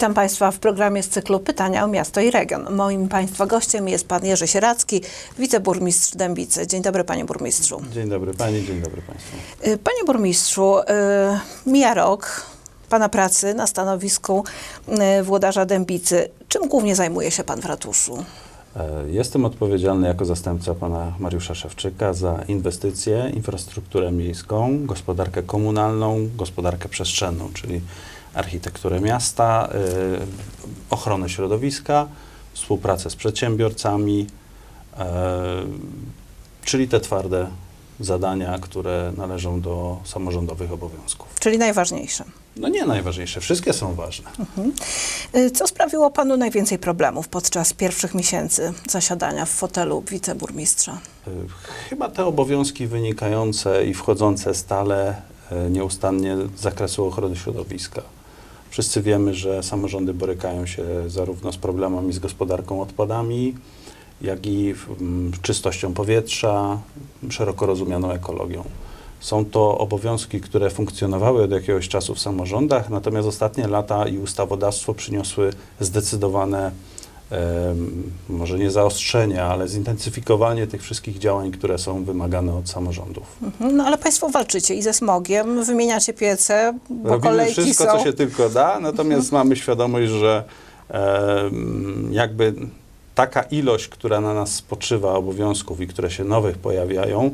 Witam Państwa w programie z cyklu Pytania o Miasto i Region. Moim Państwa gościem jest Pan Jerzy Sieracki, wiceburmistrz Dębicy. Dzień dobry Panie Burmistrzu. Dzień dobry Pani, dzień dobry Państwu. Y, Panie Burmistrzu, y, mija rok Pana pracy na stanowisku y, włodarza Dębicy. Czym głównie zajmuje się Pan w ratuszu? E, Jestem odpowiedzialny jako zastępca pana Mariusza Szewczyka za inwestycje, infrastrukturę miejską, gospodarkę komunalną, gospodarkę przestrzenną, czyli architekturę miasta, e, ochronę środowiska, współpracę z przedsiębiorcami, e, czyli te twarde zadania, które należą do samorządowych obowiązków. Czyli najważniejsze. No nie najważniejsze, wszystkie są ważne. Y, Co sprawiło Panu najwięcej problemów podczas pierwszych miesięcy zasiadania w fotelu wiceburmistrza? Y, Chyba te obowiązki wynikające i wchodzące stale y, nieustannie z zakresu ochrony środowiska. Wszyscy wiemy, że samorządy borykają się zarówno z problemami z gospodarką odpadami, jak i czystością powietrza, szeroko rozumianą ekologią. Są to obowiązki, które funkcjonowały od jakiegoś czasu w samorządach, natomiast ostatnie lata i ustawodawstwo przyniosły zdecydowane może nie zaostrzenie, ale zintensyfikowanie tych wszystkich działań, które są wymagane od samorządów. Mhm, No ale Państwo walczycie i ze smogiem, wymieniacie piece, bo Robimy kolejki wszystko, są. co się tylko da, natomiast mamy świadomość, że em, jakby taka ilość, która na nas spoczywa obowiązków i które się nowych pojawiają,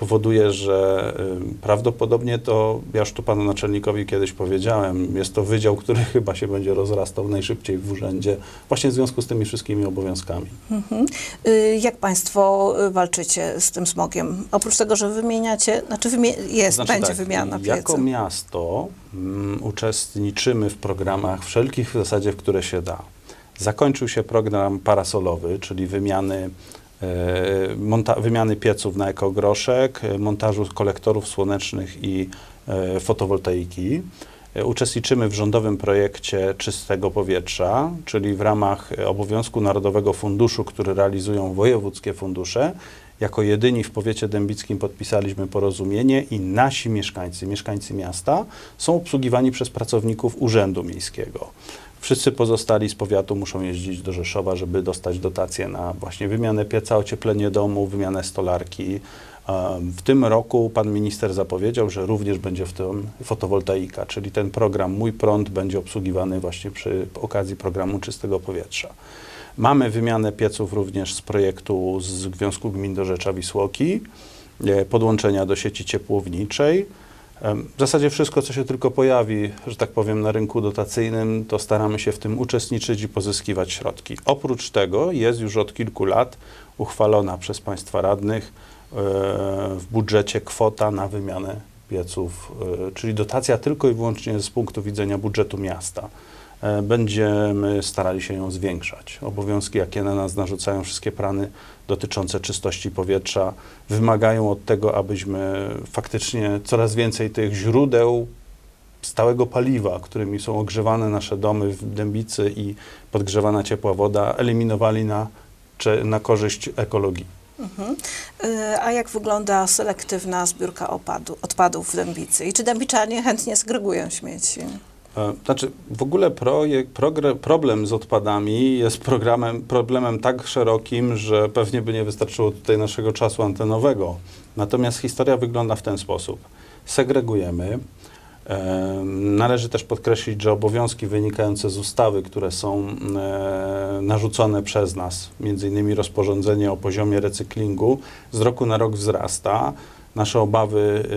powoduje, że em, prawdopodobnie to, ja już tu panu naczelnikowi kiedyś powiedziałem, jest to wydział, który chyba się będzie rozrastał najszybciej w urzędzie, właśnie w związku z tymi wszystkimi obowiązkami. Mhm. Y, Jak Państwo y, walczycie z tym smogiem? Oprócz tego, że wymieniacie, znaczy wymie- jest, Znaczy będzie tak, wymiana Jako piecy. miasto mm, uczestniczymy w programach wszelkich w zasadzie, w które się da. Zakończył się program parasolowy, czyli wymiany, wymiany pieców na ekogroszek, e, montażu kolektorów słonecznych i e, fotowoltaiki. E, Uczestniczymy w rządowym projekcie czystego powietrza, czyli w ramach e, obowiązku Narodowego Funduszu, który realizują wojewódzkie fundusze. Jako jedyni w powiecie dębickim podpisaliśmy porozumienie i nasi mieszkańcy, mieszkańcy miasta są obsługiwani przez pracowników Urzędu Miejskiego. Wszyscy pozostali z powiatu muszą jeździć do Rzeszowa, żeby dostać dotacje na właśnie wymianę pieca, ocieplenie domu, wymianę stolarki. W tym roku pan minister zapowiedział, że również będzie w tym fotowoltaika, czyli ten program Mój Prąd będzie obsługiwany właśnie przy okazji programu Czystego Powietrza. Mamy wymianę pieców również z projektu z Związku Gmin do Rzecza Wisłoki, e, podłączenia do sieci ciepłowniczej. W zasadzie wszystko, co się tylko pojawi, że tak powiem, na rynku dotacyjnym, to staramy się w tym uczestniczyć i pozyskiwać środki. Oprócz tego jest już od kilku lat uchwalona przez Państwa radnych e, w budżecie kwota na wymianę pieców, e, czyli dotacja tylko i wyłącznie z punktu widzenia budżetu miasta. E, Będziemy starali się ją zwiększać. Obowiązki, jakie na nas narzucają wszystkie plany dotyczące czystości powietrza, wymagają od tego, abyśmy faktycznie coraz więcej tych źródeł stałego paliwa, którymi są ogrzewane nasze domy w Dębicy i podgrzewana ciepła woda, eliminowali na, na korzyść ekologii. Mhm. Y, A jak wygląda selektywna zbiórka odpadów w Dębicy? I czy dębiczanie chętnie segregują śmieci? E, Znaczy, w ogóle projekt, progre, problem z odpadami jest programem, problemem tak szerokim, że pewnie by nie wystarczyło tutaj naszego czasu antenowego. Natomiast historia wygląda w ten sposób. Segregujemy. E, Należy też podkreślić, że obowiązki wynikające z ustawy, które są e, narzucone przez nas, między innymi rozporządzenie o poziomie recyklingu, z roku na rok wzrasta. Nasze obawy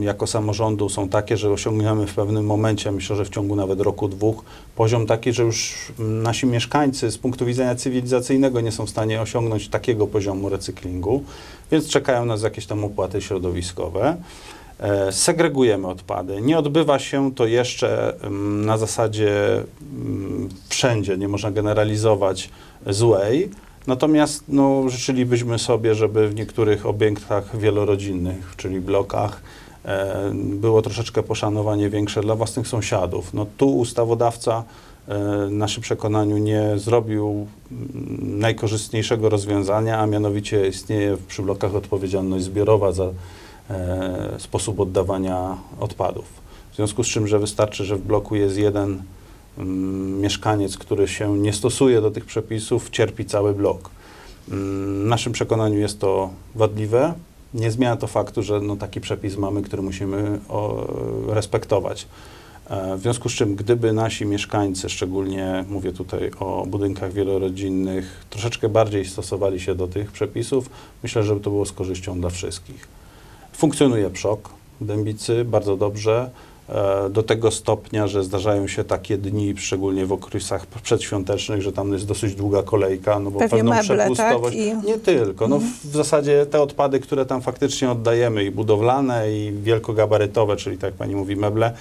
jako samorządu są takie, że osiągniemy w pewnym momencie, myślę, że w ciągu nawet roku, dwóch, poziom taki, że już nasi mieszkańcy z punktu widzenia cywilizacyjnego nie są w stanie osiągnąć takiego poziomu recyklingu, więc czekają nas jakieś tam opłaty środowiskowe. E, Segregujemy odpady. Nie odbywa się to jeszcze na zasadzie wszędzie, nie można generalizować złej. Natomiast no, życzylibyśmy sobie, żeby w niektórych obiektach wielorodzinnych, czyli blokach, e, było troszeczkę poszanowanie większe dla własnych sąsiadów. No, tu ustawodawca e, w naszym przekonaniu nie zrobił najkorzystniejszego rozwiązania, a mianowicie istnieje przy blokach odpowiedzialność zbiorowa za e, sposób oddawania odpadów. W związku z czym, że wystarczy, że w bloku jest jeden mieszkaniec, który się nie stosuje do tych przepisów, cierpi cały blok. Mm, W naszym przekonaniu jest to wadliwe. Nie zmienia to faktu, że no, taki przepis mamy, który musimy o, respektować. E, W związku z czym, gdyby nasi mieszkańcy, szczególnie mówię tutaj o budynkach wielorodzinnych, troszeczkę bardziej stosowali się do tych przepisów, myślę, że to było z korzyścią dla wszystkich. Funkcjonuje PSZOK w Dębicy bardzo dobrze, do tego stopnia, że zdarzają się takie dni, szczególnie w okresach przedświątecznych, że tam jest dosyć długa kolejka, no bo Pewnie pewną meble, przepustowość. tak? I- Nie tylko. No, Mhm. w, w zasadzie te odpady, które tam faktycznie oddajemy, i budowlane, i wielkogabarytowe, czyli tak jak pani mówi, meble, e,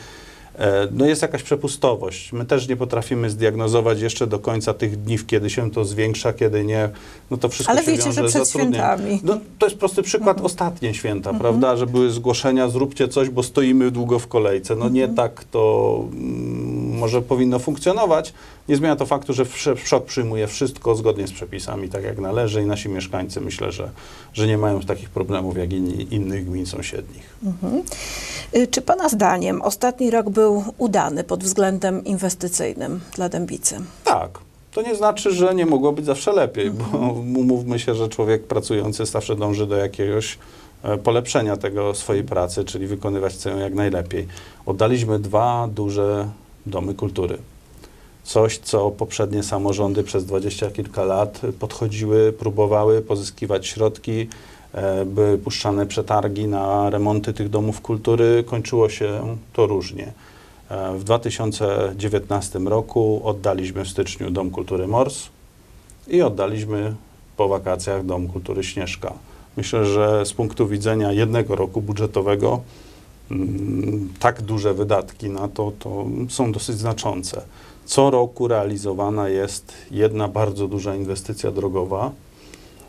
no jest jakaś przepustowość. My też nie potrafimy zdiagnozować jeszcze do końca tych dni, kiedy się to zwiększa, kiedy nie. No to wszystko Ale się wiecie, wiąże że przed świętami. No, to jest prosty przykład ostatnie święta, prawda, że były zgłoszenia, zróbcie coś, bo stoimy długo w kolejce. No nie tak to mm, może powinno funkcjonować. Nie zmienia to faktu, że wszok przyjmuje wszystko zgodnie z przepisami, tak jak należy i nasi mieszkańcy myślę, że, że nie mają takich problemów jak inni, innych gmin sąsiednich. Y, Czy Pana zdaniem ostatni rok był udany pod względem inwestycyjnym dla Dębicy? Tak. To nie znaczy, że nie mogło być zawsze lepiej, bo umówmy się, że człowiek pracujący zawsze dąży do jakiegoś e, polepszenia tego swojej pracy, czyli wykonywać chcę ją jak najlepiej. Oddaliśmy dwa duże domy kultury. Coś, co poprzednie samorządy przez dwadzieścia kilka lat podchodziły, próbowały pozyskiwać środki, e, były puszczane przetargi na remonty tych domów kultury. Kończyło się to różnie. E, W 2019 roku oddaliśmy w styczniu Dom Kultury Mors i oddaliśmy po wakacjach Dom Kultury Śnieżka. Myślę, że z punktu widzenia jednego roku budżetowego tak duże wydatki na to, to są dosyć znaczące. Co roku realizowana jest jedna bardzo duża inwestycja drogowa,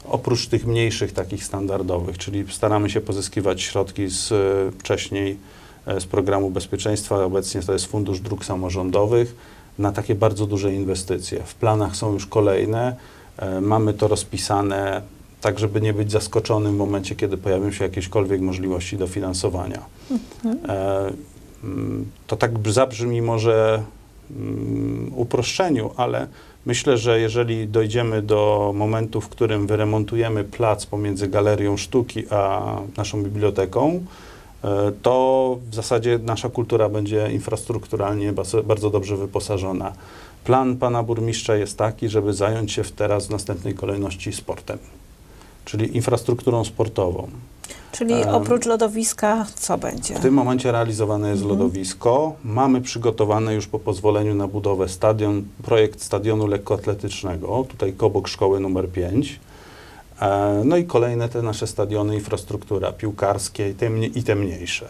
oprócz tych mniejszych, takich standardowych, czyli staramy się pozyskiwać środki z e, wcześniej e, z programu bezpieczeństwa, obecnie to jest Fundusz Dróg Samorządowych, na takie bardzo duże inwestycje. W planach są już kolejne, e, mamy to rozpisane tak, żeby nie być zaskoczonym w momencie, kiedy pojawią się jakiekolwiek możliwości dofinansowania. E, mm, To tak zabrzmi może mm, uproszczeniu, ale myślę, że jeżeli dojdziemy do momentu, w którym wyremontujemy plac pomiędzy galerią sztuki a naszą biblioteką, e, to w zasadzie nasza kultura będzie infrastrukturalnie bardzo dobrze wyposażona. Plan pana burmistrza jest taki, żeby zająć się teraz w następnej kolejności sportem, czyli infrastrukturą sportową. Czyli Em, oprócz lodowiska co będzie? W tym momencie realizowane jest lodowisko. Mamy przygotowany już po pozwoleniu na budowę stadion, projekt stadionu lekkoatletycznego, tutaj obok szkoły numer 5. E, no i kolejne te nasze stadiony, infrastruktura piłkarskie i te, mnie- i te mniejsze.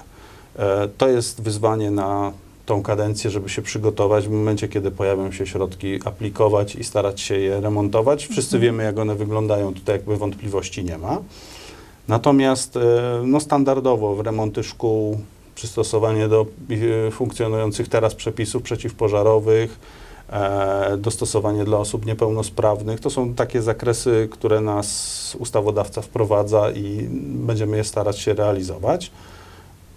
E, to jest wyzwanie na tą kadencję, żeby się przygotować w momencie, kiedy pojawią się środki, aplikować i starać się je remontować. Wszyscy wiemy, jak one wyglądają, tutaj jakby wątpliwości nie ma. Natomiast e, no, standardowo w remonty szkół, przystosowanie do e, funkcjonujących teraz przepisów przeciwpożarowych, e, dostosowanie dla osób niepełnosprawnych, to są takie zakresy, które nas ustawodawca wprowadza i będziemy je starać się realizować.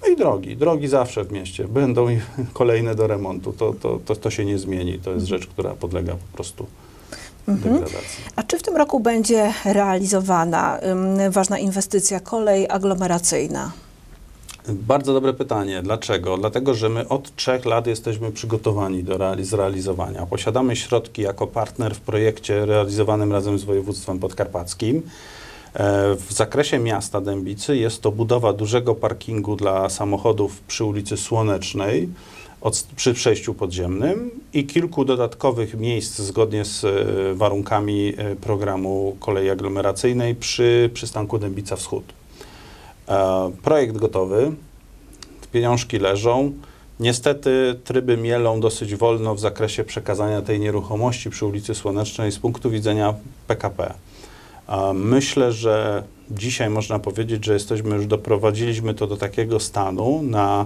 No i drogi. Drogi zawsze w mieście. Będą kolejne do remontu. To, to, to, to się nie zmieni. To jest rzecz, która podlega po prostu degradacji. A czy w tym roku będzie realizowana ym, ważna inwestycja kolej aglomeracyjna? Bardzo dobre pytanie. Dlaczego? Dlatego, że my od trzech lat jesteśmy przygotowani do reali- zrealizowania. Posiadamy środki jako partner w projekcie realizowanym razem z województwem podkarpackim. E, W zakresie miasta Dębicy jest to budowa dużego parkingu dla samochodów przy ulicy Słonecznej od, przy przejściu podziemnym i kilku dodatkowych miejsc zgodnie z e, warunkami e, programu kolei aglomeracyjnej przy przystanku Dębica Wschód. Projekt gotowy, pieniążki leżą. Niestety tryby mielą dosyć wolno w zakresie przekazania tej nieruchomości przy ulicy Słonecznej z punktu widzenia PKP. Myślę, że dzisiaj można powiedzieć, że jesteśmy już doprowadziliśmy to do takiego stanu na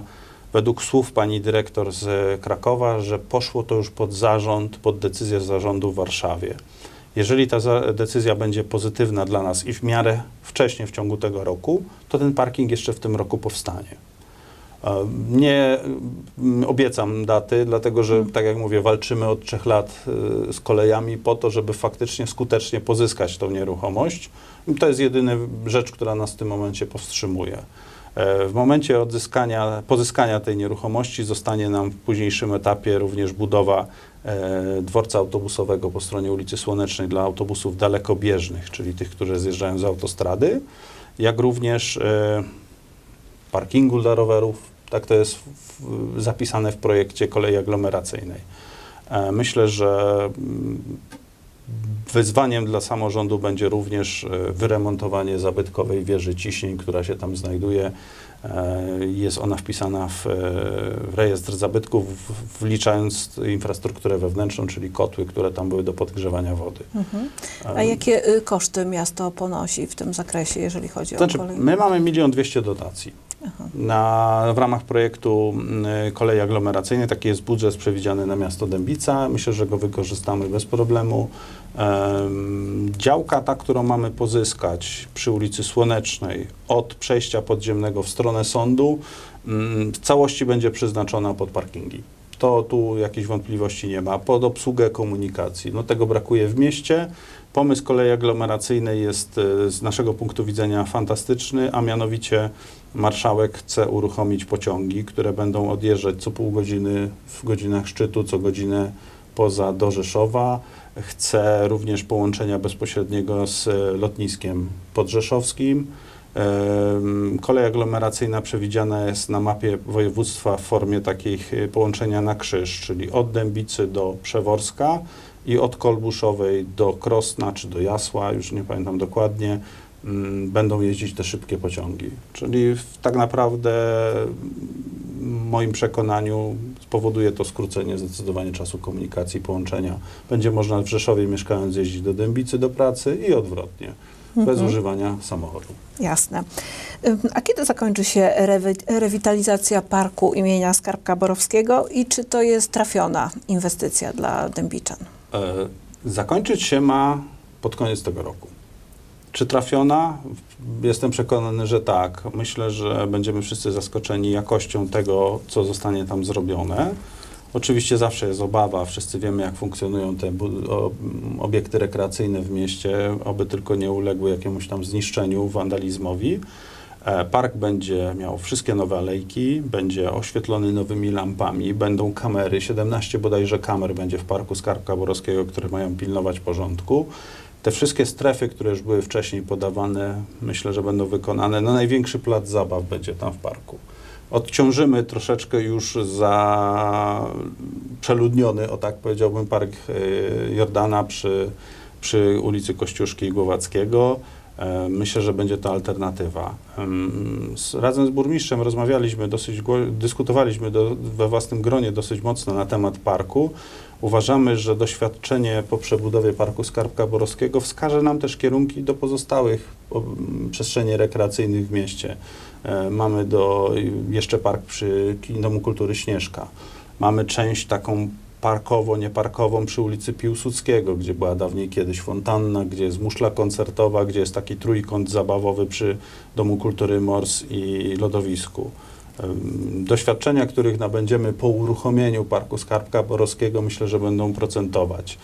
według słów pani dyrektor z Krakowa, że poszło to już pod zarząd, pod decyzję zarządu w Warszawie. Jeżeli ta decyzja będzie pozytywna dla nas i w miarę wcześnie w ciągu tego roku, to ten parking jeszcze w tym roku powstanie. Nie obiecam daty, dlatego że, tak jak mówię, walczymy od trzech lat y, z kolejami po to, żeby faktycznie skutecznie pozyskać tą nieruchomość. I To jest jedyna rzecz, która nas w tym momencie powstrzymuje. E, W momencie odzyskania, pozyskania tej nieruchomości zostanie nam w późniejszym etapie również budowa e, dworca autobusowego po stronie ulicy Słonecznej dla autobusów dalekobieżnych, czyli tych, które zjeżdżają z autostrady, jak również e, parkingu dla rowerów. Tak to jest w, zapisane w projekcie kolei aglomeracyjnej. E, Myślę, że mm, wyzwaniem dla samorządu będzie również e, wyremontowanie zabytkowej wieży ciśnień, która się tam znajduje. E, Jest ona wpisana w e, rejestr zabytków, wliczając infrastrukturę wewnętrzną, czyli kotły, które tam były do podgrzewania wody. Mhm. A E, jakie y, koszty miasto ponosi w tym zakresie, jeżeli chodzi Znaczy, o kolej? my mamy milion dwieście dotacji. Na, w ramach projektu y, kolei aglomeracyjnej taki jest budżet przewidziany na miasto Dębica. Myślę, że go wykorzystamy bez problemu. Działka ta, którą mamy pozyskać przy ulicy Słonecznej od przejścia podziemnego w stronę sądu, mm, w całości będzie przeznaczona pod parkingi. To tu jakichś wątpliwości nie ma. Pod obsługę komunikacji. No tego brakuje w mieście. Pomysł kolei aglomeracyjnej jest e, z naszego punktu widzenia fantastyczny, a mianowicie marszałek chce uruchomić pociągi, które będą odjeżdżać co pół godziny w godzinach szczytu, co godzinę poza do Rzeszowa. Chce również połączenia bezpośredniego z e, lotniskiem podrzeszowskim. Kolej aglomeracyjna przewidziana jest na mapie województwa w formie takich e, połączenia na krzyż, czyli od Dębicy do Przeworska i od Kolbuszowej do Krosna czy do Jasła, już nie pamiętam dokładnie, mm, będą jeździć te szybkie pociągi. Czyli tak naprawdę w moim przekonaniu spowoduje to skrócenie zdecydowanie czasu komunikacji, połączenia. Będzie można w Rzeszowie mieszkając jeździć do Dębicy do pracy i odwrotnie, bez Mhm. używania samochodu. Jasne. A kiedy zakończy się rewi- rewitalizacja parku imienia Skarbka Borowskiego i czy to jest trafiona inwestycja dla Dębiczan? E, Zakończyć się ma pod koniec tego roku. Czy trafiona? Jestem przekonany, że tak. Myślę, że będziemy wszyscy zaskoczeni jakością tego, co zostanie tam zrobione. Oczywiście zawsze jest obawa, wszyscy wiemy, jak funkcjonują te obiekty rekreacyjne w mieście, oby tylko nie uległy jakiemuś tam zniszczeniu, wandalizmowi. E, Park będzie miał wszystkie nowe alejki, będzie oświetlony nowymi lampami, będą kamery, 17 bodajże kamer będzie w Parku Skarbka Borowskiego, które mają pilnować porządku. Te wszystkie strefy, które już były wcześniej podawane, myślę, że będą wykonane. No największy plac zabaw będzie tam w parku. Odciążymy troszeczkę już za przeludniony, o tak powiedziałbym, Park e, Jordana przy, przy ulicy Kościuszki i Głowackiego. E, Myślę, że będzie to alternatywa. Razem z burmistrzem rozmawialiśmy dosyć, dyskutowaliśmy do, we własnym gronie dosyć mocno na temat parku. Uważamy, że doświadczenie po przebudowie Parku Skarbka Borowskiego wskaże nam też kierunki do pozostałych przestrzeni rekreacyjnych w mieście. E, Mamy do, jeszcze park przy Domu Kultury Śnieżka. Mamy część taką parkowo-nieparkową przy ulicy Piłsudskiego, gdzie była dawniej kiedyś fontanna, gdzie jest muszla koncertowa, gdzie jest taki trójkąt zabawowy przy Domu Kultury Mors i lodowisku. Doświadczenia, których nabędziemy po uruchomieniu Parku Skarbka Borowskiego, myślę, że będą procentować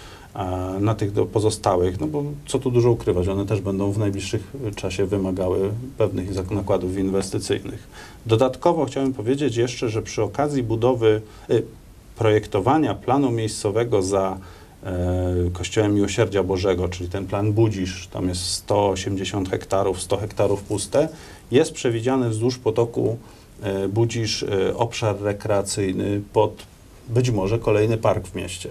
na tych pozostałych, no bo co tu dużo ukrywać, one też będą w najbliższym czasie wymagały pewnych nakładów inwestycyjnych. Dodatkowo chciałem powiedzieć jeszcze, że przy okazji budowy, y, projektowania planu miejscowego za e, Kościołem Miłosierdzia Bożego, czyli ten plan Budzisz, tam jest 180 hektarów, 100 hektarów puste, jest przewidziany wzdłuż potoku e, Budzisz e, obszar rekreacyjny pod być może kolejny park w mieście.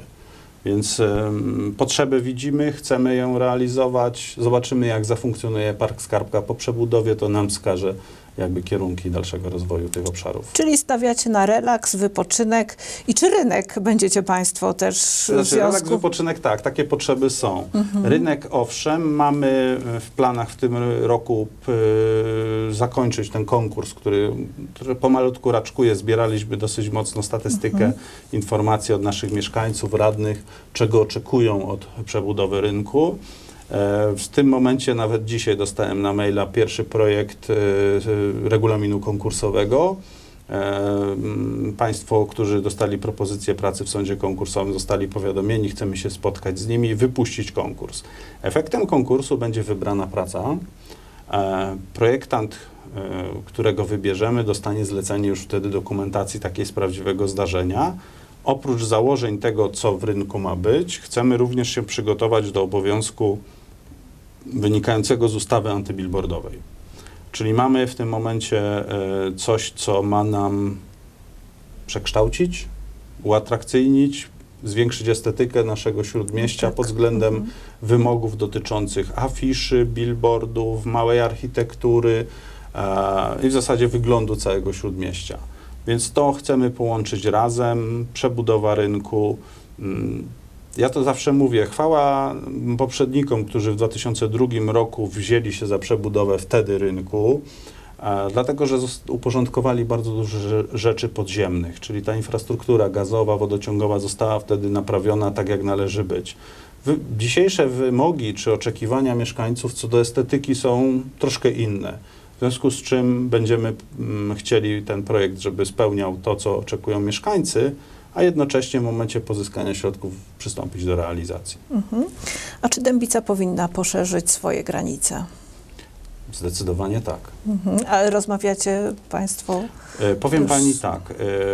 Więc em, potrzeby widzimy, chcemy ją realizować. Zobaczymy, jak zafunkcjonuje Park Skarbka po przebudowie, to nam wskaże jakby kierunki dalszego rozwoju tych obszarów. Czyli stawiacie na relaks, wypoczynek i czy rynek będziecie Państwo też w Znaczy, relaks, związku... wypoczynek, tak, takie potrzeby są. Mhm. Rynek, owszem, mamy w planach w tym roku p, zakończyć ten konkurs, który, który pomalutku raczkuje. Zbieraliśmy dosyć mocno statystykę, Mhm. informacje od naszych mieszkańców, radnych, czego oczekują od przebudowy rynku. E, W tym momencie, nawet dzisiaj dostałem na maila pierwszy projekt e, regulaminu konkursowego. Państwo, którzy dostali propozycję pracy w sądzie konkursowym, zostali powiadomieni, chcemy się spotkać z nimi i wypuścić konkurs. Efektem konkursu będzie wybrana praca. E, Projektant, e, którego wybierzemy, dostanie zlecenie już wtedy dokumentacji takiej z prawdziwego zdarzenia. Oprócz założeń tego, co w rynku ma być, chcemy również się przygotować do obowiązku wynikającego z ustawy antybillboardowej. Czyli mamy w tym momencie e, coś, co ma nam przekształcić, uatrakcyjnić, zwiększyć estetykę naszego śródmieścia Tak. pod względem Mhm. wymogów dotyczących afiszy, billboardów, małej architektury e, i w zasadzie wyglądu całego śródmieścia. Więc to chcemy połączyć razem, przebudowa rynku. Mm, Ja to zawsze mówię, chwała poprzednikom, którzy w 2002 roku wzięli się za przebudowę wtedy rynku, dlatego że uporządkowali bardzo dużo rze- rzeczy podziemnych, czyli ta infrastruktura gazowa, wodociągowa została wtedy naprawiona tak, jak należy być. Dzisiejsze wymogi czy oczekiwania mieszkańców co do estetyki są troszkę inne. W związku z czym będziemy mm, chcieli ten projekt, żeby spełniał to, co oczekują mieszkańcy, a jednocześnie w momencie pozyskania środków przystąpić do realizacji. Mhm. A czy Dębica powinna poszerzyć swoje granice? Zdecydowanie tak. Mhm. Ale rozmawiacie Państwo? E, powiem Już- pani tak,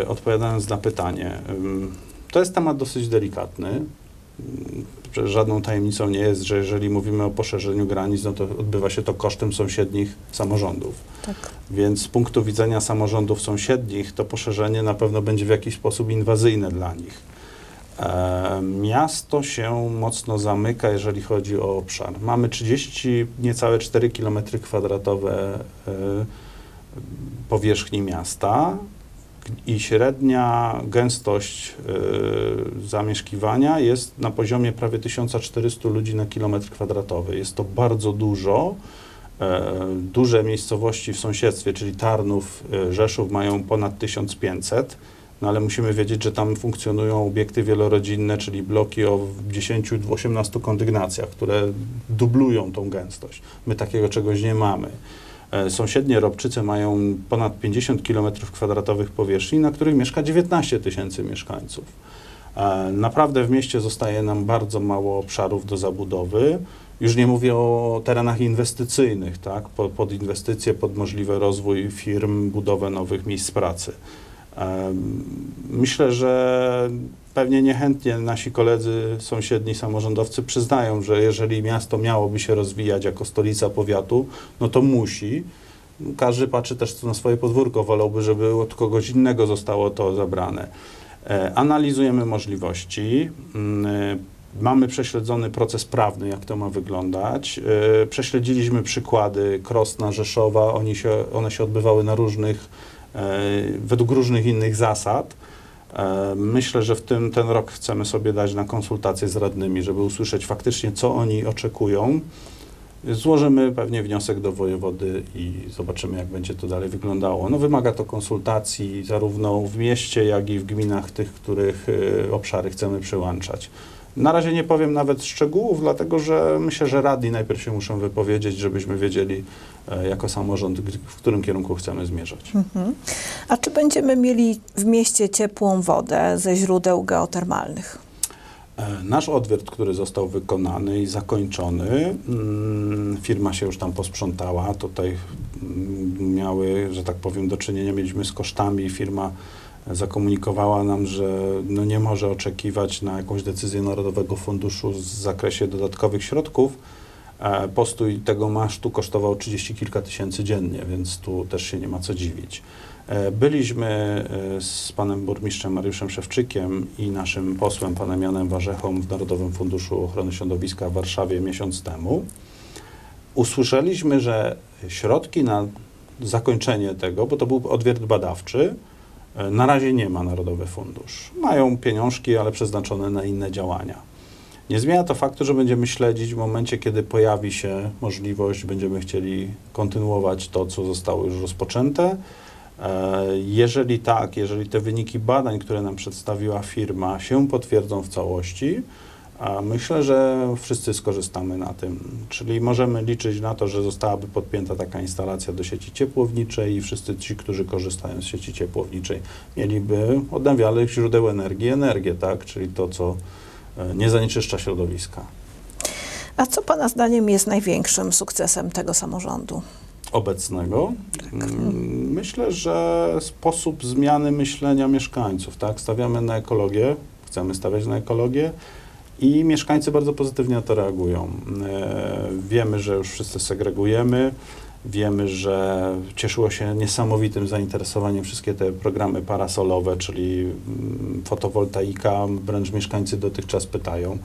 e, odpowiadając na pytanie. To jest temat dosyć delikatny. Żadną tajemnicą nie jest, że jeżeli mówimy o poszerzeniu granic, no to odbywa się to kosztem sąsiednich samorządów. Tak. Więc z punktu widzenia samorządów sąsiednich, to poszerzenie na pewno będzie w jakiś sposób inwazyjne dla nich. E, miasto się mocno zamyka, jeżeli chodzi o obszar. Mamy 30, niecałe 4 km kwadratowe e, powierzchni miasta i średnia gęstość e, zamieszkiwania jest na poziomie prawie 1400 ludzi na kilometr kwadratowy. Jest to bardzo dużo. E, duże miejscowości w sąsiedztwie, czyli Tarnów, e, Rzeszów mają ponad 1500, no ale musimy wiedzieć, że tam funkcjonują obiekty wielorodzinne, czyli bloki o 10-18 kondygnacjach, które dublują tą gęstość. My takiego czegoś nie mamy. E, Sąsiednie Robczyce mają ponad 50 km kwadratowych powierzchni, na których mieszka 19 tysięcy mieszkańców. E, Naprawdę w mieście zostaje nam bardzo mało obszarów do zabudowy. Już nie mówię o terenach inwestycyjnych, tak? pod inwestycje, pod możliwy rozwój firm, budowę nowych miejsc pracy. Myślę, że pewnie niechętnie nasi koledzy, sąsiedni samorządowcy przyznają, że jeżeli miasto miałoby się rozwijać jako stolica powiatu, no to musi. Każdy patrzy też na swoje podwórko, wolałby, żeby od kogoś innego zostało to zabrane. E, Analizujemy możliwości. Mm, e, Mamy prześledzony proces prawny, jak to ma wyglądać. E, Prześledziliśmy przykłady Krosna, Rzeszowa. Oni się, one się odbywały na różnych, według różnych innych zasad. E, Myślę, że w tym ten rok chcemy sobie dać na konsultacje z radnymi, żeby usłyszeć faktycznie, co oni oczekują. Złożymy pewnie wniosek do wojewody i zobaczymy, jak będzie to dalej wyglądało. No, wymaga to konsultacji zarówno w mieście, jak i w gminach tych, których y, obszary chcemy przyłączać. Na razie nie powiem nawet szczegółów, dlatego że myślę, że radni najpierw się muszą wypowiedzieć, żebyśmy wiedzieli e, jako samorząd, w którym kierunku chcemy zmierzać. Mhm. A czy będziemy mieli w mieście ciepłą wodę ze źródeł geotermalnych? E, Nasz odwiert, który został wykonany i zakończony, mm, firma się już tam posprzątała. Tutaj mm, miały, że tak powiem, do czynienia mieliśmy z kosztami. Firma zakomunikowała nam, że no nie może oczekiwać na jakąś decyzję Narodowego Funduszu w zakresie dodatkowych środków. E, Postój tego masztu kosztował 30 kilka tysięcy dziennie, więc tu też się nie ma co dziwić. E, Byliśmy e, z panem burmistrzem Mariuszem Szewczykiem i naszym posłem, panem Janem Warzechą w Narodowym Funduszu Ochrony Środowiska w Warszawie miesiąc temu. Usłyszeliśmy, że środki na zakończenie tego, bo to był odwiert badawczy, na razie nie ma Narodowy Fundusz. Mają pieniążki, ale przeznaczone na inne działania. Nie zmienia to faktu, że będziemy śledzić w momencie, kiedy pojawi się możliwość, będziemy chcieli kontynuować to, co zostało już rozpoczęte. E, Jeżeli tak, jeżeli te wyniki badań, które nam przedstawiła firma, się potwierdzą w całości, A myślę, że wszyscy skorzystamy na tym. Czyli możemy liczyć na to, że zostałaby podpięta taka instalacja do sieci ciepłowniczej i wszyscy ci, którzy korzystają z sieci ciepłowniczej, mieliby odnawialnych źródeł energii energię, tak? Czyli to, co e, nie zanieczyszcza środowiska. A co Pana zdaniem jest największym sukcesem tego samorządu? obecnego. Mm, Myślę, że sposób zmiany myślenia mieszkańców, tak? Stawiamy na ekologię, chcemy stawiać na ekologię i mieszkańcy bardzo pozytywnie na to reagują. E, Wiemy, że już wszyscy segregujemy, wiemy, że cieszyło się niesamowitym zainteresowaniem wszystkie te programy parasolowe, czyli mm, fotowoltaika, wręcz mieszkańcy dotychczas pytają,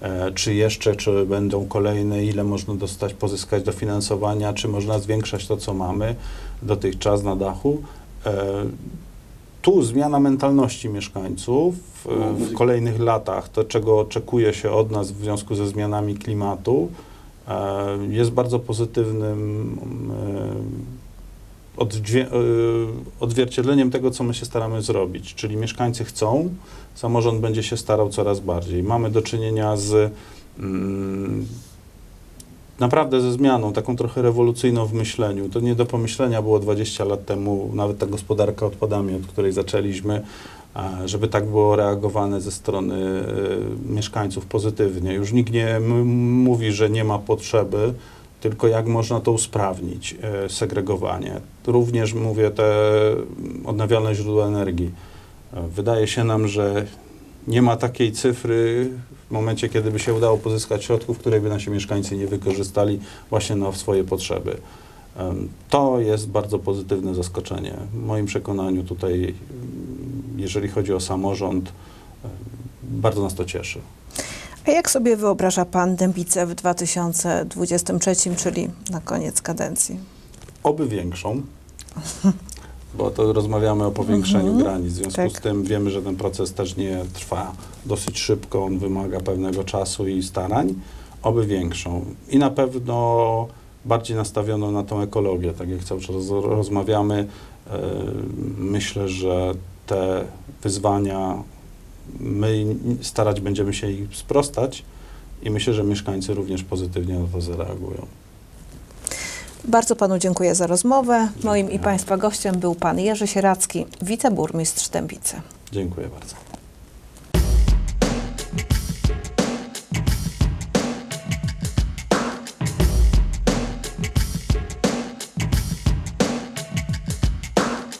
e, czy jeszcze, czy będą kolejne, ile można dostać, pozyskać dofinansowania, czy można zwiększać to, co mamy dotychczas na dachu. Tu zmiana mentalności mieszkańców e, w kolejnych latach, to czego oczekuje się od nas w związku ze zmianami klimatu, e, jest bardzo pozytywnym e, odzwierciedleniem tego, co my się staramy zrobić. Czyli mieszkańcy chcą, samorząd będzie się starał coraz bardziej. Mamy do czynienia z mm, naprawdę ze zmianą, taką trochę rewolucyjną w myśleniu. To nie do pomyślenia było 20 lat temu, nawet ta gospodarka odpadami, od której zaczęliśmy, żeby tak było reagowane ze strony e, mieszkańców pozytywnie. Już nikt nie mówi, że nie ma potrzeby, tylko jak można to usprawnić, e, segregowanie. Również mówię te odnawialne źródła energii. E, Wydaje się nam, że nie ma takiej cyfry w momencie, kiedy by się udało pozyskać środków, której by nasi mieszkańcy nie wykorzystali właśnie na swoje potrzeby. To jest bardzo pozytywne zaskoczenie. W moim przekonaniu tutaj, mm, jeżeli chodzi o samorząd, bardzo nas to cieszy. A jak sobie wyobraża Pan Dębicę w 2023, czyli na koniec kadencji? Oby większą, bo to rozmawiamy o powiększeniu Mhm, granic. W związku tak. z tym wiemy, że ten proces też nie trwa dosyć szybko, on wymaga pewnego czasu i starań. Oby większą. I na pewno bardziej nastawioną na tą ekologię, tak jak cały czas rozmawiamy. e, Myślę, że te wyzwania my starać będziemy się ich sprostać i myślę, że mieszkańcy również pozytywnie na to zareagują. Bardzo Panu dziękuję za rozmowę. Moim i. Państwa gościem był Pan Jerzy Sieracki, wiceburmistrz Dębicy. Dziękuję bardzo.